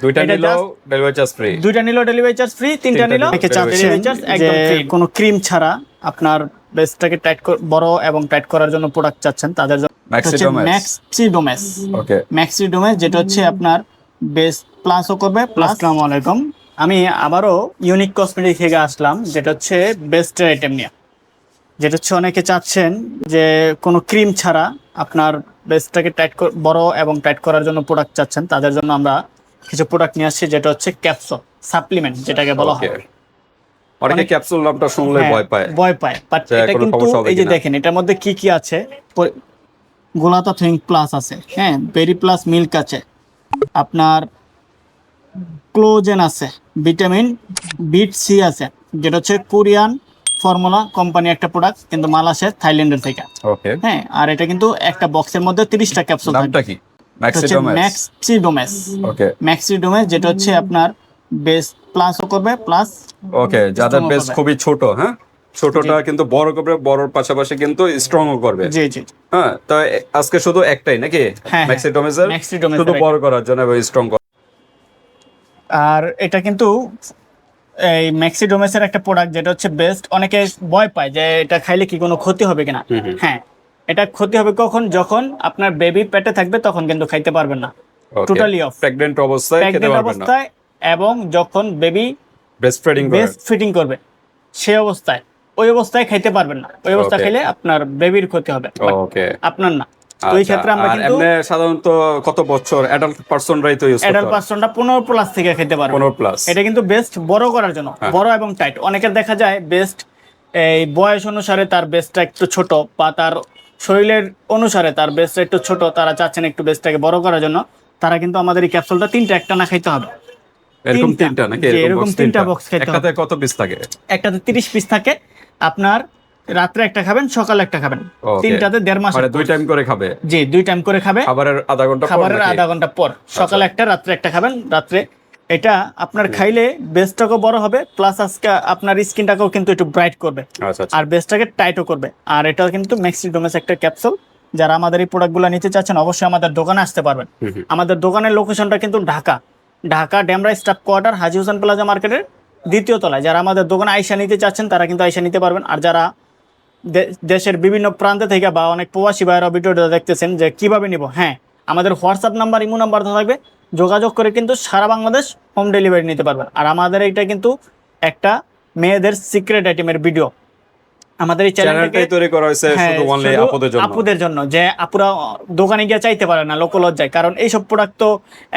দুইটা নিলেও delivery charge free দুইটা নিলেও ডেলিভারি চার্জ ফ্রি তিনটা নিলেও নিলেও ডেলিভারি চার্জ একদম ফ্রি কোনো ক্রিম ছাড়া আপনার বেসটাকে টাইট বড় এবং টাইট করার জন্য প্রোডাক্ট চাচ্ছেন তাদের জন্য Maxidomes। ম্যাক্সিডোমেস ওকে ম্যাক্সিডোমেস যেটা হচ্ছে আপনার বেস প্লাসও করবে প্লাস আসসালামু আলাইকুম। আমি আবারও ইউনিক কসমেটিক থেকে আসলাম যেটা হচ্ছে বেস্ট আইটেম নিয়ে। যেটা হচ্ছে অনেকে চাচ্ছেন যে কোনো ক্রিম ছাড়া আপনার বেসটাকে টাইট বড় এবং টাইট করার জন্য প্রোডাক্ট চাচ্ছেন তাদের জন্য আমরা কিছু প্রোডাক্ট নিয়ে আসছি যেটা হচ্ছে ক্যাপসুল সাপ্লিমেন্ট যেটাকে বলা হয়। অনেকে ক্যাপসুল নামটা শুনলে হ্যাঁ, ভয় পায়। ভয় পায়। বাট এটা কিন্তু এই যে দেখেন এটার মধ্যে কি কি আছে? গোলাতা থিঙ্ক প্লাস আছে হ্যাঁ বেরি প্লাস মিল্ক আছে আপনার ক্লোজেন আছে ভিটামিন বিট সি আছে যেটা হচ্ছে কোরিয়ান ফর্মুলা কোম্পানি একটা প্রোডাক্ট কিন্তু মাল আসে থাইল্যান্ডের থেকে। ওকে হ্যাঁ আর এটা কিন্তু একটা বক্সের মধ্যে তিরিশটা ক্যাপসুল নামটা কি? ম্যাক্সিডোমাস ওকে ম্যাক্সিডোমেস যেটা হচ্ছে আপনার বেস প্লাসও করবে প্লাস ওকে যাদের বেস খুবই ছোট হ্যাঁ? ছোটটা কিন্তু বড় করবে বড়র পাশাপাশি কিন্তু স্ট্রংও করবে। জি জি হ্যাঁ তো আজকে শুধু একটাই নাকি? হ্যাঁ। ম্যাক্সিডোমাসের শুধু বড় করার জন্য এবং স্ট্রং আর এটা কিন্তু এই ম্যাক্সিডোমেসের একটা প্রোডাক্ট যেটা হচ্ছে বেস্ট অনেকে ভয় পায় যে এটা খাইলে কি কোনো ক্ষতি হবে কিনা। হ্যাঁ এটা ক্ষতি হবে কখন? যখন আপনার বেবি পেটে থাকবে তখন কিন্তু খাইতে পারবেন না। Totally off. প্রেগন্যান্ট অবস্থায় খেতে পারবেন না। অবস্থায় এবং যখন baby breast feeding best fitting করবে সে অবস্থায় ওই অবস্থায় খাইতে পারবেন না। ওই Okay. খেলে আপনার বেবির ক্ষতি হবে ওকে আপনার না। তো এই ক্ষেত্রে আমরা কিন্তু আচ্ছা, এমনি সাধারণত কত বছর অ্যাডাল্ট পারসনরাই তো ইউজ অ্যাডাল্ট পার্সনটা পনেরো প্লাস থেকে খেতে পারবে। 15 প্লাস এটা কিন্তু বেস্ট বড় করার জন্য হ্যাঁ। বড় এবং টাইট অনেকের দেখা যায় বেস্ট এই বয়স অনুসারে তার বেস্টটা একটু ছোট বা তার শরীরের অনুসারে তার বেস্টটা একটু ছোট তারা চাচ্ছেন একটু বেস্টটাকে বড় করার জন্য তারা কিন্তু আমাদের এই ক্যাপসুলটা তিনটা একটা না খাইতে হবে। এরকম তিনটা। নাকি? এরকম তিনটা box খেতে হবে। একটাতে কত পিস থাকে? একটাতে তিরিশ পিস থাকে। আপনার রাত্রে একটা খাবেন সকালে একটা খাবেন। তিনটাতে দেড় মাস মানে দুই টাইম করে খাবে? জি দুই টাইম করে খাবে। খাবারের আধা ঘণ্টা পর খাবারের আধা ঘণ্টা পর। সকালে একটা রাত্রে একটা খাবেন রাত্রে এটা আপনার খাইলে বেস্টটাকেও বড় হবে প্লাস আজকে আপনার স্কিনটাকেও কিন্তু একটু ব্রাইট করবে। আচ্ছা আচ্ছা। আর বেসটাকে টাইটও করবে। আর এটা কিন্তু ম্যাক্সিডোমেস একটা ক্যাপসুল যারা আমাদের এই প্রোডাক্টগুলো নিতে চাচ্ছেন অবশ্যই আমাদের দোকানে আসতে পারবেন। আমাদের দোকানের লোকেশনটা কিন্তু Dhaka. Dhaka Demra staff quarter Haji Hossain plaza মার্কেটের দ্বিতীয় তলায়। যারা আমাদের দোকানে আইসা নিতে চাচ্ছেন তারা কিন্তু আইসা নিতে পারবেন। আর যারা দেশের বিভিন্ন প্রান্তে থেকে বা অনেক প্রবাসী ভাইয়েরা ভিডিওটা দেখতেছেন যে কীভাবে নিব? হ্যাঁ আমাদের হোয়াটসঅ্যাপ নাম্বার ইমো নাম্বার থাকবে। যোগাযোগ করে কিন্তু সারা বাংলাদেশ হোম ডেলিভারি নিতে পারবেন। আর আমাদের এটা কিন্তু একটা মেয়েদের সিক্রেট আইটেমের ভিডিও আমাদের এই চ্যানেলটাই তৈরি করা হয়েছে হ্যাঁ, শুধু অনলি আপুদের জন্য। আপুদের জন্য যে আপুরা দোকানে গিয়ে চাইতে পারে না লোকলজ্জায় কারণ এইসব প্রোডাক্ট তো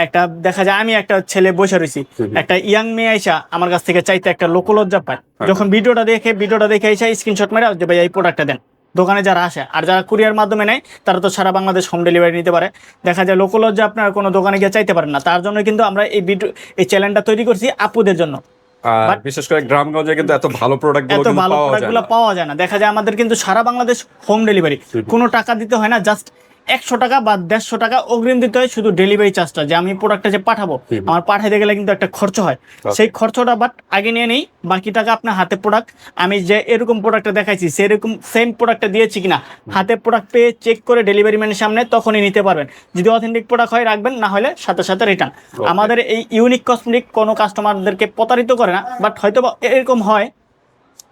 একটা দেখা যায় আমি একটা ছেলে বসে রয়েছি। একটা ইয়াং মেয়ে আইসা আমার কাছ থেকে চাইতে একটা লোকলজ্জা পায়। হ্যাঁ। যখন ভিডিওটা দেখে ভিডিওটা দেখে আইসা স্ক্রিনশট মেরে যে ভাই এই প্রোডাক্টটা দেন। দোকানে যারা আসে আর যারা কুরিয়ার মাধ্যমে নেয় তারা তো সারা বাংলাদেশ হোম ডেলিভারি নিতে পারে। দেখা যায় লোকাল যে আপনার কোনো দোকানে গিয়ে চাইতে পারেন না। তার জন্য কিন্তু আমরা এই ভিডিও এই চ্যানেলটা তৈরি করছি আপুদের জন্য। বিশেষ করে গ্রামগঞ্জে কিন্তু এত ভালো প্রোডাক্ট এত ভালো প্রোডাক্টগুলো পাওয়া যায় না। দেখা যায় আমাদের কিন্তু সারা বাংলাদেশ হোম। ডেলিভারি কোনো টাকা দিতে হয় না জাস্ট একশো টাকা বা দেড়শো টাকা অগ্রিম দিতে হয় শুধু ডেলিভারি চার্জটা যে আমি প্রোডাক্টটা যে পাঠাবো আমার পাঠাইতে গেলে কিন্তু একটা খরচ হয়। সেই খরচটা বাট আগে নিয়ে নেই বাকি টাকা আপনার হাতে প্রোডাক্ট আমি যে এরকম প্রোডাক্টটা দেখাইছি সেরকম সেম প্রোডাক্টটা দিয়েছি কিনা হাতে প্রোডাক্ট পেয়ে চেক করে ডেলিভারি ম্যানের সামনে তখনই নিতে পারবেন। যদি অথেন্টিক প্রোডাক্ট হয় রাখবেন না হলে সাথে সাথে রিটার্ন আমাদের এই ইউনিক কসমেটিক কোনো কাস্টমারদেরকে প্রতারিত করে না বাট হয়তো বা এরকম হয়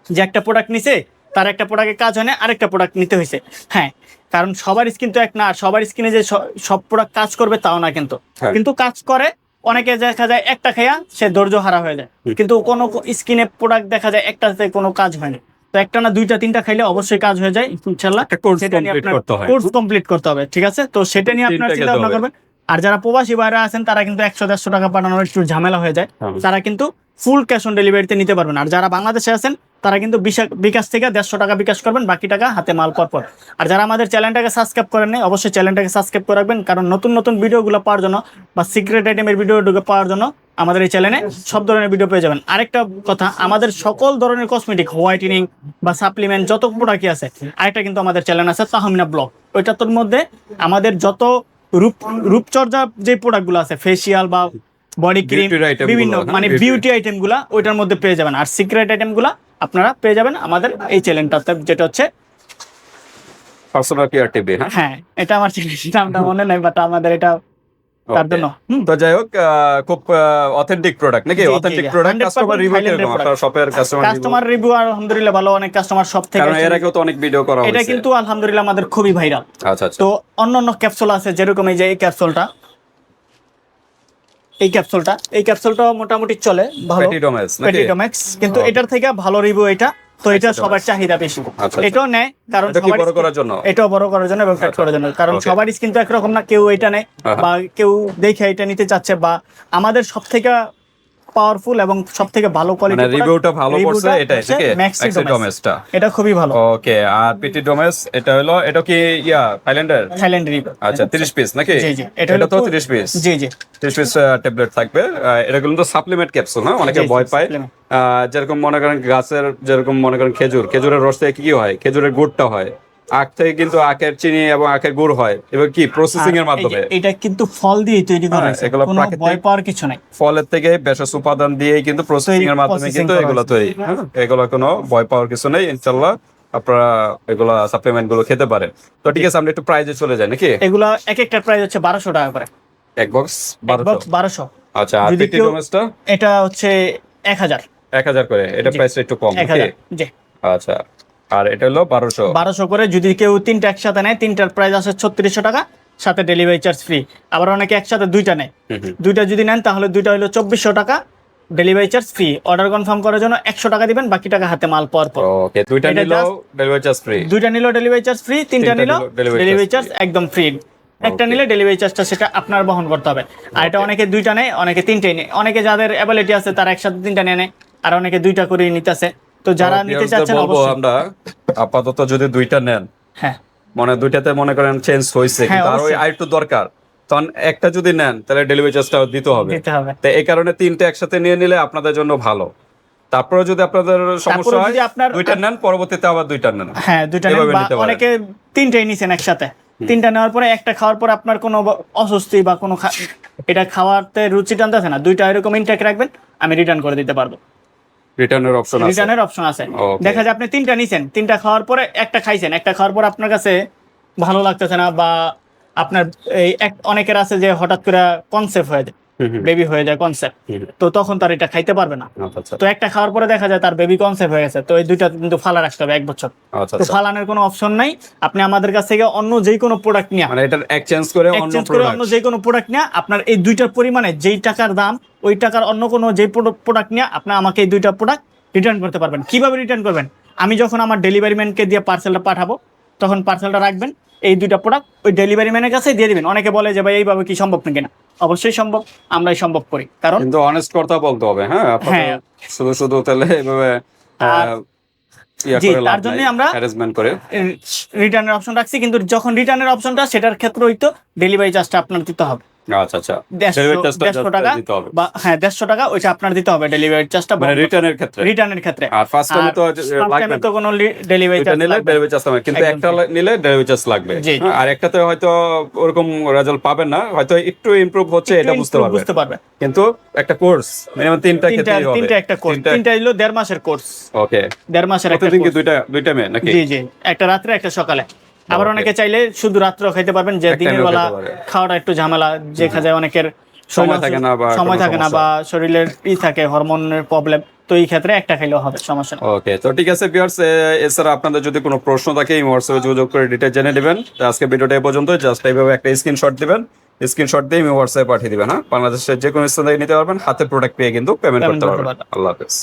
যে একটা প্রোডাক্ট নিছে তার একটা প্রোডাক্টের কাজ হয় না আরেকটা প্রোডাক্ট নিতে হয়েছে হ্যাঁ কারণ সবার স্কিন তো এক না সবার স্কিনে যে সব প্রোডাক্ট কাজ করবে তাও না কিন্তু। হ্যাঁ। কিন্তু কাজ করে অনেকে দেখা যায় একটা খেয়া সে ধৈর্য হারা হয়ে যায়। কিন্তু কোনো স্কিনে প্রোডাক্ট দেখা যায় একটাতে কোনো কাজ হয় না। তো একটা না দুইটা তিনটা খাইলে অবশ্যই কাজ হয়ে যায় ইনশাল্লাহ একটা। কোর্স কমপ্লিট করতে হবে ঠিক আছে? তো সেটা নিয়ে আপনার চিন্তা ভাবনা করবেন। আর যারা প্রবাসী বাইরে আছেন তারা কিন্তু একশো দেড়শো টাকা পাঠানোর একটু ঝামেলা হয়ে যায়। হ্যাঁ। তারা কিন্তু ফুল ক্যাশ অন ডেলিভারিতে নিতে পারবেন। আর যারা বাংলাদেশে আছেন তারা কিন্তু বিকাশ থেকে দেড়শো টাকা বিকাশ করবেন বাকি টাকা হাতে মাল পর পর আর যারা আমাদের চ্যানেলটাকে সাবস্ক্রাইব করেন নাই অবশ্যই চ্যানেলটাকে সাবস্ক্রাইব করে রাখবেন কারণ নতুন নতুন ভিডিওগুলো পাওয়ার জন্য বা সিক্রেট আইটেমের ভিডিওগুলো পাওয়ার জন্য আমাদের এই চ্যানেলে সব ধরনের ভিডিও পেয়ে যাবেন। আরেকটা কথা আমাদের সকল ধরনের কসমেটিক হোয়াইটেনিং বা সাপ্লিমেন্ট যত প্রোডাক্টই আছে আরেকটা কিন্তু আমাদের চ্যানেল আছে তাহমিনা ব্লগ। ওইটার মধ্যে আমাদের যত রূপ রূপচর্চা যে প্রোডাক্টগুলো আছে ফেসিয়াল বা বডি ক্রিম বিভিন্ন মানে। বিউটি আইটেমগুলো ওইটার মধ্যে পেয়ে যাবেন। আর সিক্রেট আইটেমগুলো আপনারা পেয়ে যাবেন আমাদের এই চ্যানেলটাতে যেটা হচ্ছে পার্সোনাল কেয়ার টিভি হ্যাঁ? হ্যাঁ এটা আমার নামটা মনে নাই বাট আমাদের এটা তার জন্য তো যাই হোক আহ, খুব অথেন্টিক প্রোডাক্ট নাকি? অথেন্টিক প্রোডাক্ট কাস্টমার রিভিউ Thailand-এর কীরকম product। আপনার শপের কাস্টমার কাস্টমার রিভিউ আলহামদুলিল্লাহ ভালো অনেক কাস্টমার সব থেকে কারণ এর আসছে। আগেও তো অনেক ভিডিও করা এটা কিন্তু আলহামদুলিল্লাহ আমাদের খুবই ভাইরাল আচ্ছা আচ্ছা। তো অন্য অন্য ক্যাপসুল আছে যেরকম এই যে এই ক্যাপসুলটা এই ক্যাপসুলটা এই ক্যাপসুলটা মোটামুটি চলে ভালো। প্যাটিডোম্যাক্স কিন্তু এটার থেকে ভালো রিভিউ এটা। তো এটা আচ্ছা, সবার চাহিদা বেশি। আচ্ছা। এটাও নেয় কারণ সবার বড় করার জন্য? এটাও বড় করার জন্য এবং ফ্যাট করার জন্য। কারণ সবার স্কিন তো একরকম না কেউ এটা নেয় বা কেউ দেখে এটা নিতে চাচ্ছে বা আমাদের সব থেকে পাওয়ারফুল এবং ভালো মানে রিভিউটা ভালো এটা খুবই ভালো। ওকে আর পেটিডোমেস এটা হলো এটা কি ইয়া থাইল্যান্ডের আচ্ছা 30 পিস নাকি? জি জি এটা তো পুরো- 30 পিস জি জি। 30 পিস ট্যাবলেট থাকবে। এটা কিন্তু সাপ্লিমেন্ট ক্যাপসুল হ্যাঁ? অনেকে ভয় পায়। যেরকম মনে করেন গাছের যেরকম মনে করেন খেজুর খেজুরের রস থেকে কি হয়? খেজুরের গুড়টা হয়। আখ থেকে কিন্তু আখের চিনি এবং আখের গুড় হয়। এবং কি? প্রসেসিং এর মাধ্যমে। এটা কিন্তু ফল দিয়ে তৈরি করা হ্যাঁ, হয়েছে। এগুলো ভয় পাওয়ার কিছু নাই। ফলের থেকে ভেষজ উপাদান দিয়ে কিন্তু প্রসেসিং এর মাধ্যমে কিন্তু এগুলো তৈরি। হ্যাঁ। এগুলো কোনো ভয় পাওয়ার কিছু নেই ইনশাল্লাহ আপনারা এগুলো সাপ্লিমেন্টগুলো খেতে পারেন। তো ঠিক আছে আমরা একটু প্রাইজে চলে যাই নাকি? এগুলো এক একটা প্রাইস হচ্ছে বারোশো টাকা করে। এক বক্স বক্স বারোশো। আচ্ছা আর যদি কেউ- পেটিডোমেসটা এটা হচ্ছে এক হাজার। এক হাজার করে এটা জি। প্রাইসটা একটু কম আচ্ছা। আর এটা হলো বারোশো। বারোশো করে যদি কেউ তিনটা একসাথে নেয় তিনটার প্রাইস আছে ছত্রিশশো টাকা সাথে ডেলিভারি চার্জ ফ্রি আবার অনেকে একসাথে দুইটা নেয়। দুইটা যদি নেন তাহলে দুইটা হলো চব্বিশশো টাকা delivery charge free order confirm করার জন্য একশো টাকা দিবেন বাকি টাকা হাতে মাল পাওয়ার পর। ওকে দুইটা just- ডেলিভারি চার্জ ফ্রি দুইটা নিলেও ডেলিভারি চার্জ ফ্রি তিনটা delivery ডেলিভারি চার্জ একদম ফ্রি একটা নিলে ডেলিভারি চার্জটা সেটা আপনার বহন করতে হবে। আর এটা অনেকে দুইটা নেয় অনেকে তিনটেই নেয়। অনেকে যাদের অ্যাবিলিটি আছে তারা একসাথে তিনটা নিয়ে নেয়। আর অনেকে দুইটা করে নিতেছে। তো যারা নিতে চাচ্ছেন অবশ্যই। আমরা আপাতত যদি দুইটা নেন হ্যাঁ। মানে দুইটাতে মনে করেন চেঞ্জ হয়েছে হ্যাঁ, কিন্তু আর ওই। আরেকটু দরকার। তখন একটা যদি নেন তাহলে ডেলিভারি চার্জটা দিতে হবে। দিতে হবে। তো এই কারণে তিনটে একসাথে নিয়ে নিলে আপনাদের জন্য ভালো। তারপরে যদি আপনাদের সমস্যা হয় দুইটা নেন পরবর্তীতে আবার দুইটা নেন। হ্যাঁ দুইটা নেন অনেকে তিনটাই নিছেন একসাথে। তিনটা নেওয়ার পরে একটা খাওয়ার পর আপনার কোনো অস্বস্তি বা কোনো এটা খাওয়াতে রুচি টানতেছে না দুইটা এরকম ইনটেক রাখবেন আমি রিটার্ন করে দিতে পারব। রিটার্নের অপশন আছে। রিটার্নের অপশন আছে। দেখা যায় আপনি তিনটা নিছেন তিনটা খাওয়ার পরে একটা খাইছেন একটা খাওয়ার পর আপনার কাছে ভালো লাগতেছে না বা আপনার এই অনেকের আছে যে হঠাৎ করে কনসেপ্ট হয়ে যায়। বেবি হয়ে যায় কনসেপ্ট তো তখন তার এটা খাইতে পারবে না। আচ্ছা আচ্ছা। তো একটা খাওয়ার পরে দেখা যায় তার বেবি কনসেপ্ট হয়ে গেছে। তো এই দুইটা কিন্তু ফালা রাখতে হবে এক বছর। আচ্ছা তো ফালানোর কোনো অপশন নাই। আপনি আমাদের কাছ থেকে অন্য যে কোনো প্রোডাক্ট নিয়ে। মানে এটার এক্সচেঞ্জ করে অন্য করে অন্য যে কোনো প্রোডাক্ট নিয়ে আপনার এই দুইটার পরিমাণে যেই টাকার দাম ওই টাকার অন্য কোনো যে প্রোডাক্ট নিয়ে আপনি আমাকে এই দুইটা প্রোডাক্ট রিটার্ন করতে পারবেন। কীভাবে রিটার্ন করবেন? আমি যখন আমার ডেলিভারি ম্যানকে দিয়ে পার্সেলটা পাঠাবো তখন পার্সেলটা রাখবেন এই দুইটা প্রোডাক্ট ওই ডেলিভারি ম্যানের কাছে দিয়ে দিবেন। অনেকে বলে যে ভাই এইভাবে কি সম্ভব নাকি না? অবশ্যই সম্ভব আমরাই সম্ভব করি। কারণ কিন্তু অনেস্ট কথা বলতে হবে হ্যাঁ? হ্যাঁ। শুধু শুধু তাহলে এইভাবে জি, তার জন্যই আমরা- করে। রিটার্নের অপশন রাখছি কিন্তু যখন রিটার্নের অপশনটা সেটার ক্ষেত্রে হইতো ডেলিভারি চার্জটা আপনার দিতে হবে। আচ্ছা আচ্ছা। দেড়শো টাকা বা হ্যাঁ দেড়শো টাকা ওইটা আপনার দিতে হবে ডেলিভারি চার্জটা মানে রিটার্নের ক্ষেত্রে। রিটার্নের ক্ষেত্রে। আর ফার্স্ট টাইমে তো লাগবে তো কোনো ডেলিভারি চার্জ নিলে ডেলিভারি চার্জ লাগবে। কিন্তু একটা নিলে ডেলিভারি চার্জ লাগবে। হ্যাঁ, আর একটাতে হয়তো ওরকম রেজাল্ট পাবেন না। হয়তো একটু ইমপ্রুভ হচ্ছে এটা বুঝতে পারবেন। বুঝতে পারবে কিন্তু একটা কোর্স মিনিমাম তিনটা হবে। তিনটা একটা কোর্স তিনটা হলো দেড় মাসের কোর্স ওকে দেড় মাসের একটা। দুইটা দুইটা মেয়ে নাকি? জি জি। একটা রাত্রে একটা সকালে। আবার অনেকে চাইলে শুধু রাত্রেও খাইতে পারবেন যে দিনের বেলা খাওয়াটা একটু ঝামেলা দেখা যায় অনেকের সময় থাকে না বা সময় থাকে না বা শরীরের ই থাকে হরমোনের প্রবলেম তো এই ক্ষেত্রে একটা খাইলেও হবে সমস্যা ওকে তো ঠিক আছে ভিউয়ার্স এছাড়া আপনাদের যদি কোনো প্রশ্ন থাকে এই হোয়াটসঅ্যাপে যোগাযোগ করে ডিটেল জেনে নেবেন। আজকে ভিডিওটা এই পর্যন্ত জাস্ট এইভাবে একটা স্ক্রিনশট দিবেন। স্ক্রিনশট দিয়ে আমি হোয়াটসঅ্যাপে পাঠিয়ে দিবেন হ্যাঁ? বাংলাদেশের যে কোনো স্থান থেকে নিতে পারবেন হাতে প্রোডাক্ট পেয়ে কিন্তু পেমেন্ট করতে পারবেন। আল্লাহ হাফেজ।